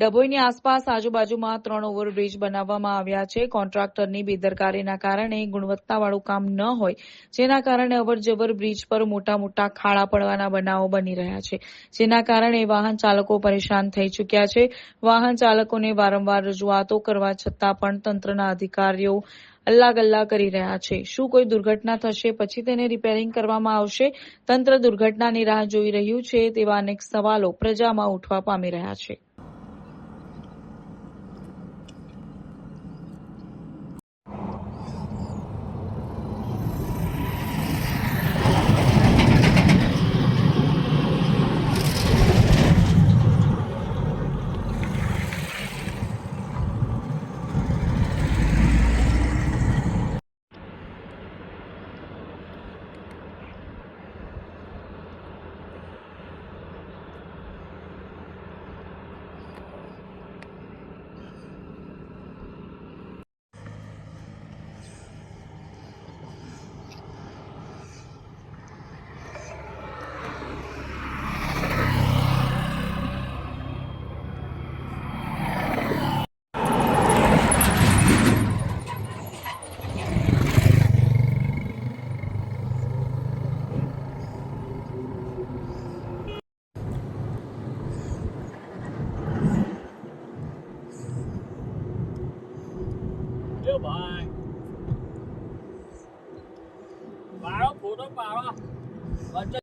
ડભોઈની આસપાસ આજુબાજુમાં ત્રણ ઓવરબ્રિજ બનાવવામાં આવ્યા છે. કોન્ટ્રાક્ટરની બેદરકારીના કારણે ગુણવત્તાવાળું કામ ન હોય, જેના કારણે અવરજવર બ્રિજ પર મોટા મોટા ખાડા પડવાના બનાવો બની રહ્યા છે. જેના કારણે વાહન ચાલકો પરેશાન થઈ ચૂક્યા છે. વાહન ચાલકોને વારંવાર રજૂઆતો કરવા છતાં પણ તંત્રના અધિકારીઓ અલ્લા ગલ્લા કરી રહ્યા છે. શું કોઈ દુર્ઘટના થશે, પછી તેને રિપેરિંગ કરવામાં આવશે? તંત્ર દુર્ઘટનાની રાહ જોઈ રહ્યું છે તેવા અનેક સવાલો પ્રજામાં ઉઠવા પામી રહ્યા છે. પાડો ફોટો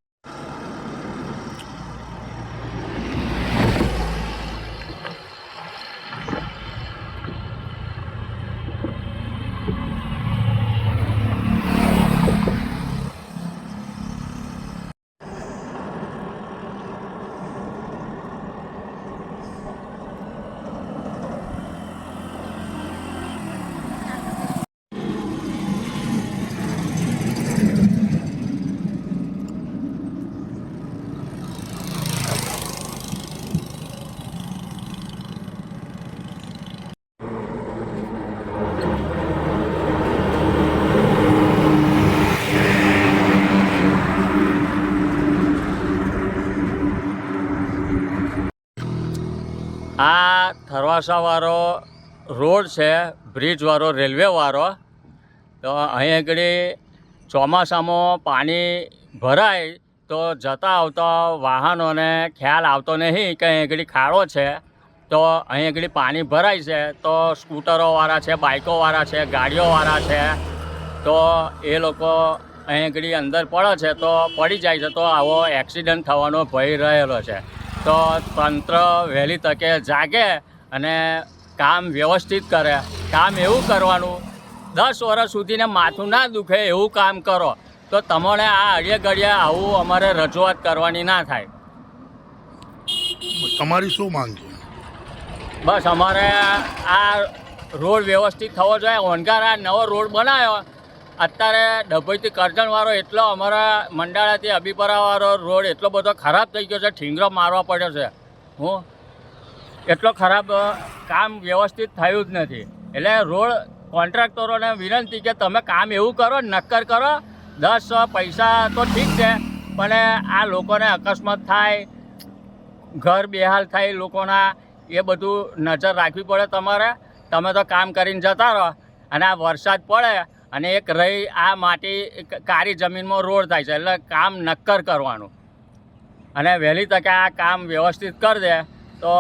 આ થરવાસાવાળો રોડ છે, બ્રિજવાળો, રેલવેવાળો. તો અહીં આગળ ચોમાસામાં પાણી ભરાય તો જતા આવતા વાહનોને ખ્યાલ આવતો નહીં કે અહીં આગળ ખાડો છે. તો અહીં આગળ પાણી ભરાય છે તો સ્કૂટરોવાળા છે, બાઇકોવાળા છે, ગાડીઓવાળા છે. તો એ લોકો અહીં આગળ અંદર પડે છે તો પડી જાય છે તો આવો એક્સિડન્ટ થવાનો ભય રહેલો છે. તો તંત્ર વહેલી તકે જાગે અને કામ વ્યવસ્થિત કરે. કામ એવું કરવાનું દસ વર્ષ સુધીને માથું ના દુખે એવું કામ કરો તો તમને આ અડીએ ઘડીએ આવું અમારે રજૂઆત કરવાની ના થાય. તમારી શું માંગ છે? બસ અમારે આ રોડ વ્યવસ્થિત થવો જોઈએ. ઓનગાર આ નવો રોડ બનાવ્યો અત્યારે ડભોઈથી કરજણવાળો એટલો અમારા મંડાળાથી અબીપરાવાળો રોડ એટલો બધો ખરાબ થઈ ગયો છે, ઠીંગરો મારવા પડ્યો છે. હું એટલો ખરાબ કામ વ્યવસ્થિત થયું જ નથી. એટલે રોડ કોન્ટ્રાક્ટરોને વિનંતી કે તમે કામ એવું કરો, નક્કર કરો, દસ પૈસા તો ઠીક છે, પણ આ લોકોને અકસ્માત થાય, ઘર બેહાલ થાય લોકોના, એ બધું નજર રાખવી પડે તમારે. તમે તો કામ કરીને જતા રહો અને આ વરસાદ પડે અને એક રહી આ માટી કાળી જમીનમાં રોડ થાય છે, એટલે કામ નક્કર કરવાનું. અને વહેલી તકે આ કામ વ્યવસ્થિત કરી દે, તો